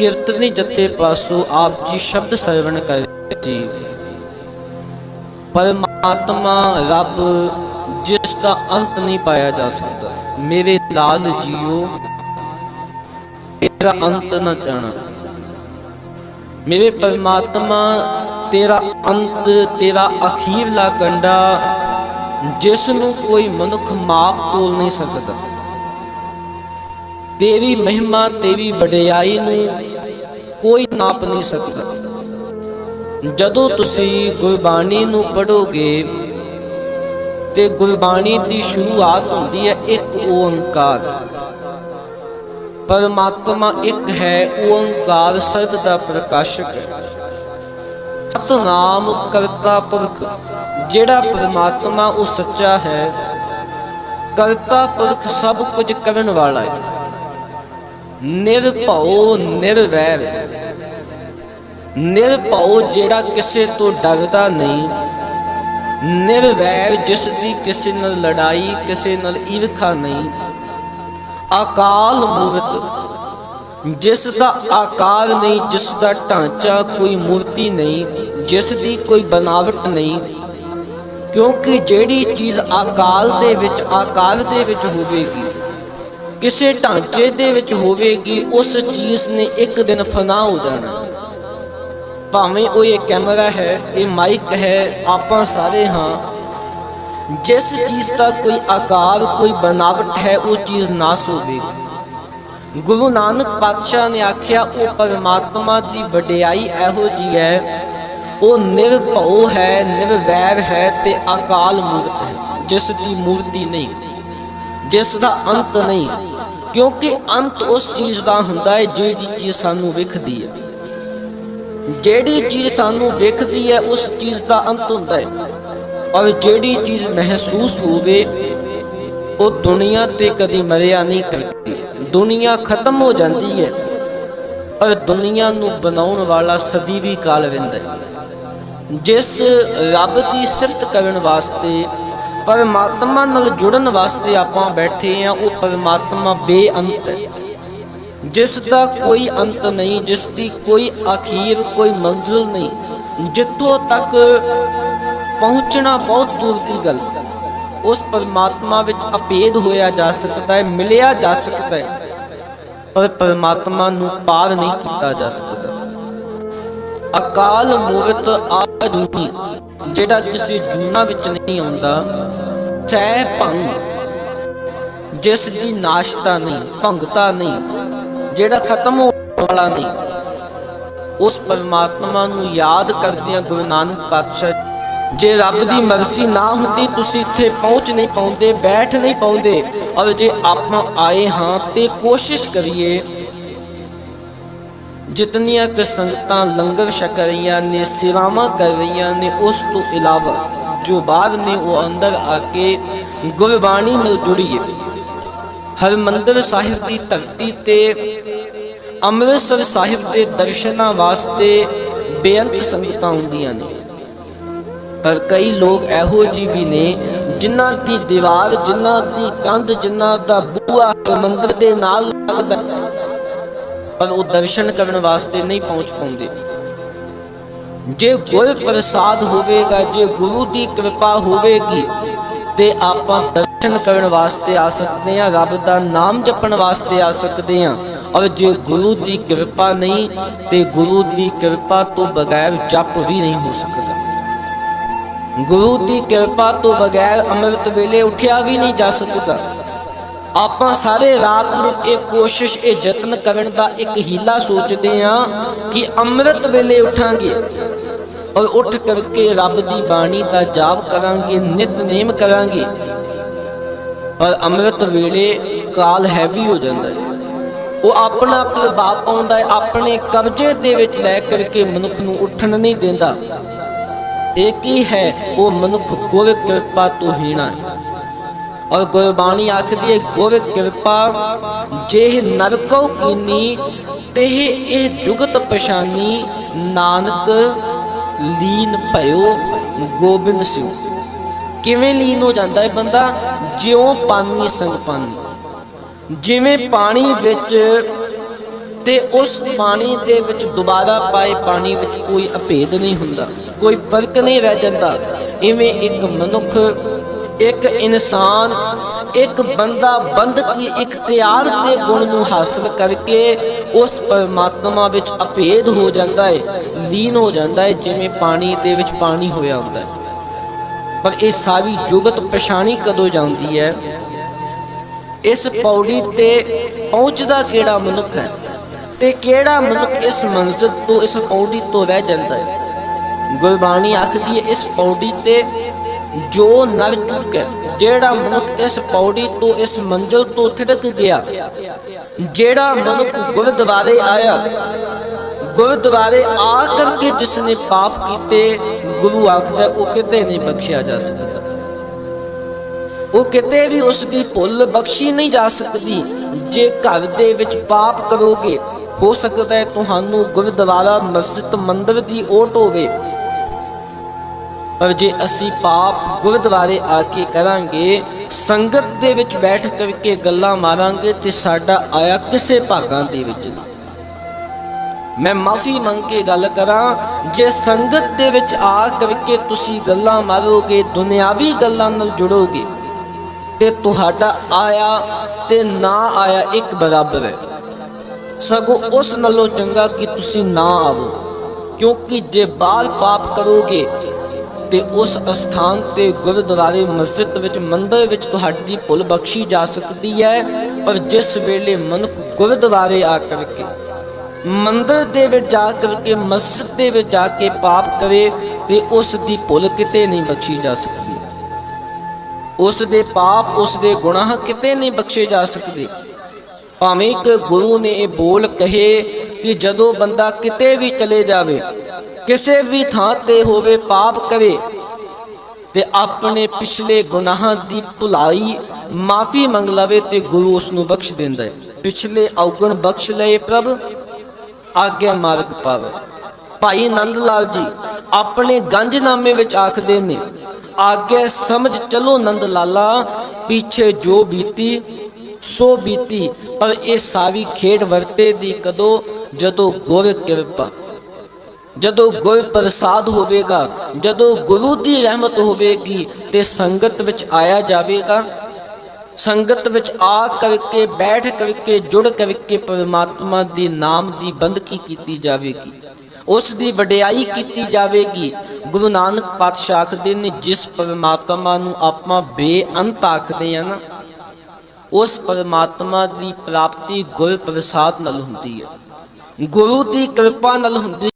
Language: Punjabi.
ਕੀਰਤਨੀ ਜਥੇ ਪਾਸੋਂ, ਆਪ ਜੀ ਸ਼ਬਦ ਸਰਵਣ ਕਰ ਜੀ। ਪਰਮਾਤਮਾ ਰੱਬ, ਜਿਸ ਦਾ ਅੰਤ ਨਹੀਂ ਪਾਇਆ ਜਾ ਸਕਦਾ, ਮੇਰੇ ਲਾਲ ਜੀਓ, ਤੇਰਾ ਅੰਤ ਨਾ ਜਾਣਾ। ਮੇਰੇ ਪਰਮਾਤਮਾ, ਤੇਰਾ ਅੰਤ, ਤੇਰਾ ਅਖੀਰਲਾ ਕੰਡਾ, ਜਿਸ ਨੂੰ ਕੋਈ ਮਨੁੱਖ ਮਾਪ ਤੋਲ ਨਹੀਂ ਸਕਦਾ। ਤੇਰੀ ਮਹਿਮਾ ਤੇਰੀ ਵਡਿਆਈ ਨੂੰ ਕੋਈ ਨਾਪ ਨਹੀਂ ਸਕਦਾ। ਜਦੋਂ ਤੁਸੀਂ ਗੁਰਬਾਣੀ ਨੂੰ ਪੜੋਗੇ ਤੇ ਗੁਰਬਾਣੀ ਦੀ ਸ਼ੁਰੂਆਤ ਹੁੰਦੀ ਹੈ ਇੱਕ ਓੰਕਾਰ। ਪਰਮਾਤਮਾ ਇੱਕ ਹੈ, ਓੰਕਾਰ ਸਤ ਦਾ ਪ੍ਰਕਾਸ਼ਕ ਹੈ। ਸਤਨਾਮ ਕਰਤਾ ਪੁਰਖ, ਜਿਹੜਾ ਪਰਮਾਤਮਾ ਉਹ ਸੱਚਾ ਹੈ। ਕਰਤਾ ਪੁਰਖ ਸਭ ਕੁਝ ਕਰਨ ਵਾਲਾ ਹੈ। ਨਿਰਭਉ ਨਿਰਵੈਰ ਨਿਰਭਉ ਜਿਹੜਾ ਕਿਸੇ ਤੋਂ ਡਰਦਾ ਨਹੀਂ। ਨਿਰਵੈਰ ਜਿਸ ਦੀ ਕਿਸੇ ਨਾਲ ਲੜਾਈ, ਕਿਸੇ ਨਾਲ ਈਰਖਾ ਨਹੀਂ। ਅਕਾਲ ਮੂਰਤ, ਜਿਸ ਦਾ ਆਕਾਰ ਨਹੀਂ, ਜਿਸ ਦਾ ਢਾਂਚਾ ਕੋਈ ਮੂਰਤੀ ਨਹੀਂ, ਜਿਸ ਦੀ ਕੋਈ ਬਨਾਵਟ ਨਹੀਂ। ਕਿਉਂਕਿ ਜਿਹੜੀ ਚੀਜ਼ ਆਕਾਲ ਦੇ ਵਿੱਚ, ਆਕਾਰ ਦੇ ਵਿੱਚ ਹੋਵੇਗੀ ਕਿਸੇ ਢਾਂਚੇ ਦੇ ਵਿੱਚ ਹੋਵੇਗੀ, ਉਸ ਚੀਜ਼ ਨੇ ਇੱਕ ਦਿਨ ਫਨਾ ਹੋ ਜਾਣਾ। ਭਾਵੇਂ ਉਹ ਇਹ ਕੈਮਰਾ ਹੈ, ਇਹ ਮਾਈਕ ਹੈ, ਆਪਾਂ ਸਾਰੇ ਹਾਂ। ਜਿਸ ਚੀਜ਼ ਦਾ ਕੋਈ ਆਕਾਰ, ਕੋਈ ਬਨਾਵਟ ਹੈ, ਉਹ ਚੀਜ਼ ਨਾਸ ਹੋਵੇਗੀ। ਗੁਰੂ ਨਾਨਕ ਪਾਤਸ਼ਾਹ ਨੇ ਆਖਿਆ, ਉਹ ਪਰਮਾਤਮਾ ਦੀ ਵਡਿਆਈ ਇਹੋ ਜੀ ਹੈ। ਉਹ ਨਿਰਭਉ ਹੈ, ਨਿਰਵੈਰ ਹੈ ਤੇ ਅਕਾਲ ਮੂਰਤ ਹੈ, ਜਿਸ ਦੀ ਮੂਰਤੀ ਨਹੀਂ। ਜਿਸ ਦਾ ਅੰਤ ਨਹੀਂ, ਕਿਉਂਕਿ ਅੰਤ ਉਸ ਚੀਜ਼ ਦਾ ਹੁੰਦਾ ਹੈ ਜਿਹੜੀ ਚੀਜ਼ ਸਾਨੂੰ ਵਿਖਦੀ ਹੈ। ਜਿਹੜੀ ਚੀਜ਼ ਸਾਨੂੰ ਵਿਖਦੀ ਹੈ, ਉਸ ਚੀਜ਼ ਦਾ ਅੰਤ ਹੁੰਦਾ ਹੈ। ਔਰ ਜਿਹੜੀ ਚੀਜ਼ ਮਹਿਸੂਸ ਹੋਵੇ, ਉਹ ਦੁਨੀਆ ਤੇ ਕਦੀ ਮਰਿਆ ਨਹੀਂ ਕਰਦੀ। ਦੁਨੀਆ ਖਤਮ ਹੋ ਜਾਂਦੀ ਹੈ ਔਰ ਦੁਨੀਆ ਨੂੰ ਬਣਾਉਣ ਵਾਲਾ ਸਦੀ ਵੀ ਕਾਲ ਰਹਿੰਦਾ ਹੈ। ਜਿਸ ਰੱਬ ਦੀ ਸਿਫਤ ਕਰਨ ਵਾਸਤੇ ਪਰਮਾਤਮਾ ਨਾਲ ਜੁੜਨ ਵਾਸਤੇ ਆਪਾਂ ਬੈਠੇ ਆ ਉਹ ਪਰਮਾਤਮਾ ਬੇਅੰਤ ਹੈ। ਜਿਸ ਦਾ ਕੋਈ ਅੰਤ ਨਹੀਂ, ਜਿਸ ਦੀ ਕੋਈ ਅਖੀਰ, ਕੋਈ ਮੰਜ਼ਿਲ ਨਹੀਂ। ਜਿੱਥੋਂ ਤੱਕ ਪਹੁੰਚਣਾ ਬਹੁਤ ਦੂਰ ਦੀ ਗੱਲ ਉਸ ਪਰਮਾਤਮਾ ਵਿੱਚ ਅਪੇਧ ਹੋਇਆ ਜਾ ਸਕਦਾ ਹੈ, ਮਿਲਿਆ ਜਾ ਸਕਦਾ ਹੈ, ਪਰ ਪਰਮਾਤਮਾ ਨੂੰ ਪਾਰ ਨਹੀਂ ਕੀਤਾ ਜਾ ਸਕਦਾ। ਅਕਾਲ ਮੂਰਤ ਆਦੂਨੀ ਜਿਹੜਾ ਕਿਸੇ ਜੂਨਾ ਵਿੱਚ ਨਹੀਂ ਆਉਂਦਾ ਸਹਿ ਭੰਗ। ਜਿਸ ਦੀ ਨਾਸ਼ਤਾ ਨਹੀਂ, ਭੰਗਤਾ ਨਹੀਂ, ਜਿਹੜਾ ਖਤਮ ਹੋਣ ਵਾਲਾ ਨਹੀਂ, ਉਸ ਪਰਮਾਤਮਾ ਨੂੰ ਯਾਦ ਕਰਦਿਆਂ ਗੁਰੂ ਨਾਨਕ ਪਾਤਸ਼ਾਹ ਜੇ ਰੱਬ ਦੀ ਮਰਜ਼ੀ ਨਾ ਹੁੰਦੀ, ਤੁਸੀਂ ਇੱਥੇ ਪਹੁੰਚ ਨਹੀਂ ਪਾਉਂਦੇ, ਬੈਠ ਨਹੀਂ ਪਾਉਂਦੇ। ਔਰ ਜੇ ਆਪਾਂ ਆਏ ਹਾਂ ਤੇ ਕੋਸ਼ਿਸ਼ ਕਰੀਏ ਜਿਤਨੀਆਂ ਕਿ ਸੰਗਤਾਂ ਲੰਗਰ ਛਕ ਰਹੀਆਂ ਨੇ, ਸੇਵਾਵਾਂ ਕਰ ਰਹੀਆਂ ਨੇ, ਉਸ ਤੋਂ ਇਲਾਵਾ ਜੋ ਬਾਹਰ ਨੇ ਉਹ ਅੰਦਰ ਆ ਕੇ ਗੁਰਬਾਣੀ ਨਾਲ ਜੁੜੀਏ। ਹਰਮੰਦਰ ਸਾਹਿਬ ਦੀ ਧਰਤੀ ਤੇ, ਅੰਮ੍ਰਿਤਸਰ ਸਾਹਿਬ ਦੇ ਦਰਸ਼ਨਾਂ ਵਾਸਤੇ ਬੇਅੰਤ ਸੰਗਤਾਂ ਹੁੰਦੀਆਂ ਨੇ। ਪਰ ਕਈ ਲੋਕ ਇਹੋ ਜਿਹੇ ਵੀ ਨੇ, ਜਿਨ੍ਹਾਂ ਦੀ ਦੀਵਾਰ, ਜਿਨ੍ਹਾਂ ਦੀ ਕੰਧ, ਜਿਨ੍ਹਾਂ ਦਾ ਬੂਹਾ ਮੰਦਰ ਦੇ ਨਾਲ ਲੱਗਦਾ ਪਰ ਉਹ ਦਰਸ਼ਨ ਕਰਨ ਵਾਸਤੇ ਨਹੀਂ ਪਹੁੰਚ ਪਾਉਂਦੇ। ਜੇ ਗੁਰ ਪ੍ਰਸਾਦ ਹੋਵੇਗਾ, ਜੇ ਗੁਰੂ ਦੀ ਕਿਰਪਾ ਹੋਵੇਗੀ, ਤੇ ਆਪਾਂ ਦਰਸ਼ਨ ਕਰਨ ਵਾਸਤੇ ਆ ਸਕਦੇ ਹਾਂ, ਰੱਬ ਦਾ ਨਾਮ ਜਪਣ ਵਾਸਤੇ ਆ ਸਕਦੇ ਹਾਂ। ਔਰ ਜੇ ਗੁਰੂ ਦੀ ਕਿਰਪਾ ਨਹੀਂ, ਤੇ ਗੁਰੂ ਦੀ ਕਿਰਪਾ ਤੋਂ ਬਗੈਰ ਜਪ ਵੀ ਨਹੀਂ ਹੋ ਸਕਦਾ। ਗੁਰੂ ਦੀ ਕਿਰਪਾ ਤੋਂ ਬਗੈਰ ਅੰਮ੍ਰਿਤ ਵੇਲੇ ਉਠਿਆ ਵੀ ਨਹੀਂ ਜਾ ਸਕਦਾ। ਆਪਾਂ ਸਾਰੇ ਰਾਤ ਨੂੰ ਇਹ ਕੋਸ਼ਿਸ਼, ਇਹ ਯਤਨ ਕਰਨ ਦਾ ਇੱਕ ਹੀਲਾ ਸੋਚਦੇ ਹਾਂ ਕਿ ਅੰਮ੍ਰਿਤ ਵੇਲੇ ਉਠਾਂਗੇ ਔਰ ਉੱਠ ਕਰਕੇ ਰੱਬ ਦੀ ਬਾਣੀ ਦਾ ਜਾਪ ਕਰਾਂਗੇ ਨਿਤਨੇਮ ਕਰਾਂਗੇ। ਪਰ ਅੰਮ੍ਰਿਤ ਵੇਲੇ ਕਾਲ ਹੈਵੀ ਹੋ ਜਾਂਦਾ ਹੈ। ਉਹ ਆਪਣਾ ਪ੍ਰਭਾਵ ਪਾਉਂਦਾ ਹੈ, ਆਪਣੇ ਕਬਜ਼ੇ ਦੇ ਵਿੱਚ ਲੈ ਕਰਕੇ ਮਨੁੱਖ ਨੂੰ ਉੱਠਣ ਨਹੀਂ ਦਿੰਦਾ। ਇਹ ਕੀ ਹੈ, ਉਹ ਮਨੁੱਖ ਗੁਰ ਕਿਰਪਾ ਤੋਂ ਹੀਣਾ ਹੈ। ਔਰ ਗੁਰਬਾਣੀ ਆਖਦੀ ਹੈ ਗੁਰ ਕਿਰਪਾ ਜੇ ਨਰਕੋ ਕੀਨੀ ਤੇ ਇਹ ਜੁਗਤ ਪਛਾਨੀ, ਨਾਨਕ ਲੀਨ ਭਇਓ, ਗੋਬਿੰਦ ਸਿੰਘ ਕਿਵੇਂ ਲੀਨ ਹੋ ਜਾਂਦਾ ਹੈ ਬੰਦਾ? ਜਿਉਂ ਪਾਣੀ ਸੰਗ ਪਾਣੀ। ਜਿਵੇਂ ਪਾਣੀ ਵਿੱਚ ਤੇ ਉਸ ਪਾਣੀ ਦੇ ਵਿੱਚ ਦੁਬਾਰਾ ਪਾਏ ਪਾਣੀ ਵਿੱਚ ਕੋਈ ਅਭੇਦ ਨਹੀਂ ਹੁੰਦਾ, ਕੋਈ ਫ਼ਰਕ ਨਹੀਂ ਰਹਿ ਜਾਂਦਾ। ਇਵੇਂ ਇੱਕ ਮਨੁੱਖ ਇੱਕ ਇਨਸਾਨ, ਇੱਕ ਬੰਦਾ ਬੰਦਗੀ ਇਖਤਿਆਰ ਦੇ ਗੁਣ ਨੂੰ ਹਾਸਲ ਕਰਕੇ ਉਸ ਪਰਮਾਤਮਾ ਵਿੱਚ ਅਭੇਦ ਹੋ ਜਾਂਦਾ ਹੈ ਲੀਨ ਹੋ ਜਾਂਦਾ ਹੈ ਜਿਵੇਂ ਪਾਣੀ ਦੇ ਵਿੱਚ ਪਾਣੀ ਹੋਇਆ ਹੁੰਦਾ ਹੈ ਪਰ ਇਹ ਸਾਰੀ ਜੁਗਤ ਪਛਾਣੀ ਕਦੋਂ ਜਾਂਦੀ ਹੈ ਇਸ ਪੌੜੀ ਤੇ ਪਹੁੰਚਦਾ ਕਿਹੜਾ ਮਨੁੱਖ ਹੈ? ਤੇ ਕਿਹੜਾ ਮਨੁੱਖ ਇਸ ਮੰਜ਼ਿਲ ਤੋਂ, ਇਸ ਪੌੜੀ ਤੋਂ ਰਹਿ ਜਾਂਦਾ ਹੈ ਗੁਰਬਾਣੀ ਆਖਦੀ ਹੈ ਇਸ ਪੌੜੀ ਤੇ ਜੋ ਨਰ ਚੁੱਕੈ ਜਿਹੜਾ ਮਨੁੱਖ ਇਸ ਪੌੜੀ ਤੋਂ, ਇਸ ਮੰਜ਼ਿਲ ਤੋਂ ਥਿੜਕ ਗਿਆ, ਜਿਹੜਾ ਮਨੁੱਖ ਗੁਰਦੁਆਰੇ ਆਇਆ, ਗੁਰਦੁਆਰੇ ਆ ਕਰਕੇ ਜਿਸ ਨੇ ਪਾਪ ਕੀਤੇ, ਗੁਰੂ ਆਖਦਾ, ਉਹ ਕਿਤੇ ਨਹੀਂ ਬਖਸ਼ਿਆ ਜਾ ਸਕਦਾ। ਉਹ ਕਿਤੇ ਵੀ ਉਸ ਦੀ ਭੁੱਲ ਬਖਸ਼ੀ ਨਹੀਂ ਜਾ ਸਕਦੀ। ਜੇ ਘਰ ਦੇ ਵਿੱਚ ਪਾਪ ਕਰੋਗੇ, ਹੋ ਸਕਦਾ ਹੈ ਤੁਹਾਨੂੰ ਗੁਰਦੁਆਰਾ, ਮਸਜਿਦ, ਮੰਦਰ ਦੀ ਓਟ ਹੋਵੇ। ਪਰ ਜੇ ਅਸੀਂ ਪਾਪ ਗੁਰਦੁਆਰੇ ਆ ਕੇ ਕਰਾਂਗੇ, ਸੰਗਤ ਦੇ ਵਿੱਚ ਬੈਠ ਕਰਕੇ ਗੱਲਾਂ ਮਾਰਾਂਗੇ ਤੇ ਸਾਡਾ ਆਇਆ ਕਿਸੇ ਭਾਗਾਂ ਦੇ ਵਿੱਚ ਨਹੀਂ ਮੈਂ ਮਾਫੀ ਮੰਗ ਕੇ ਗੱਲ ਕਰਾਂ, ਜੇ ਸੰਗਤ ਦੇ ਵਿੱਚ ਆ ਕਰਕੇ ਤੁਸੀਂ ਗੱਲਾਂ ਮਾਰੋਗੇ, ਦੁਨਿਆਵੀ ਗੱਲਾਂ ਨਾਲ ਜੁੜੋਗੇ, ਤੇ ਤੁਹਾਡਾ ਆਇਆ ਤੇ ਨਾ ਆਇਆ ਇੱਕ ਬਰਾਬਰ ਹੈ। ਸਗੋਂ ਉਸ ਨਾਲੋਂ ਚੰਗਾ ਕਿ ਤੁਸੀਂ ਨਾ ਆਵੋ, ਕਿਉਂਕਿ ਜੇ ਬਾਲ ਪਾਪ ਕਰੋਗੇ ਤੇ ਉਸ ਅਸਥਾਨ ਤੇ ਗੁਰਦੁਆਰੇ ਮਸਜਿਦ ਵਿੱਚ ਮੰਦਰ ਵਿੱਚ ਤੁਹਾਡੀ ਭੁੱਲ ਬਖਸ਼ੀ ਜਾ ਸਕਦੀ ਹੈ। ਪਰ ਜਿਸ ਵੇਲੇ ਮਨੁੱਖ ਗੁਰਦੁਆਰੇ ਆ ਕਰਕੇ, ਮੰਦਰ ਦੇ ਵਿੱਚ ਜਾ ਕਰਕੇ, ਮਸਜਿਦ ਦੇ ਵਿੱਚ ਜਾ ਕੇ ਪਾਪ ਕਰੇ, ਤੇ ਉਸ ਦੀ ਭੁੱਲ ਕਿਤੇ ਨਹੀਂ ਬਖਸ਼ੀ ਜਾ ਸਕਦੀ। ਉਸ ਦੇ ਪਾਪ, ਉਸ ਦੇ ਗੁਨਾਹ ਕਿਤੇ ਨਹੀਂ ਬਖਸ਼ੇ ਜਾ ਸਕਦੇ। ਭਾਵੇਂ ਕਿ ਗੁਰੂ ਨੇ ਇਹ ਬੋਲ ਕਹੇ ਕਿ ਜਦੋਂ ਬੰਦਾ ਕਿਤੇ ਵੀ ਚਲੇ ਜਾਵੇ ਕਿਸੇ ਵੀ ਥਾਂ ਤੇ ਹੋਵੇ ਪਾਪ ਕਰੇ ਤੇ ਆਪਣੇ ਪਿਛਲੇ ਗੁਨਾਹਾਂ ਦੀ ਭੁਲਾਈ ਮਾਫੀ ਮੰਗ ਲਵੇ ਤੇ ਗੁਰੂ ਉਸ ਨੂੰ ਬਖਸ਼ ਦਿੰਦਾ ਹੈ। ਪਿਛਲੇ ਔਗਣ ਬਖਸ਼ ਲਏ ਪ੍ਰਭ, ਆਗਿਆ ਮਾਰਗ ਪਾਵੇ। ਭਾਈ ਨੰਦ ਲਾਲ ਜੀ ਆਪਣੇ ਗੰਜਨਾਮੇ ਵਿੱਚ ਆਖਦੇ ਨੇ ਆਗੇ ਸਮਝ ਚਲੋ ਨੰਦ ਲਾਲਾ, ਪਿੱਛੇ ਜੋ ਬੀਤੀ, ਸੋ ਬੀਤੀ, ਪਰ ਇਹ ਸਾਰੀ ਖੇਡ ਵਰਤੇ ਦੀ ਕਦੋਂ, ਜਦੋਂ ਗੁਰ ਕਿਰਪਾ। ਜਦੋਂ ਗੁਰ ਪ੍ਰਸਾਦ ਹੋਵੇਗਾ, ਜਦੋਂ ਗੁਰੂ ਦੀ ਰਹਿਮਤ ਹੋਵੇਗੀ, ਤੇ ਸੰਗਤ ਵਿੱਚ ਆਇਆ ਜਾਵੇਗਾ। ਸੰਗਤ ਵਿੱਚ ਆ ਕਰਕੇ, ਬੈਠ ਕਰਕੇ, ਜੁੜ ਕਰਕੇ ਪਰਮਾਤਮਾ ਦੇ ਨਾਮ ਦੀ ਬੰਦਗੀ ਕੀਤੀ ਜਾਵੇਗੀ। ਉਸ ਦੀ ਵਡਿਆਈ ਕੀਤੀ ਜਾਵੇਗੀ। ਗੁਰੂ ਨਾਨਕ ਪਾਤਸ਼ਾਹ ਆਖਦੇ ਨੇ, ਜਿਸ ਪਰਮਾਤਮਾ ਨੂੰ ਆਪਾਂ ਬੇਅੰਤ ਆਖਦੇ ਆ ਨਾ, ਉਸ ਪਰਮਾਤਮਾ ਦੀ ਪ੍ਰਾਪਤੀ ਗੁਰ ਪ੍ਰਸਾਦ ਨਾਲ ਹੁੰਦੀ ਹੈ। ਗੁਰੂ ਦੀ ਕਿਰਪਾ ਨਾਲ ਹੁੰਦੀ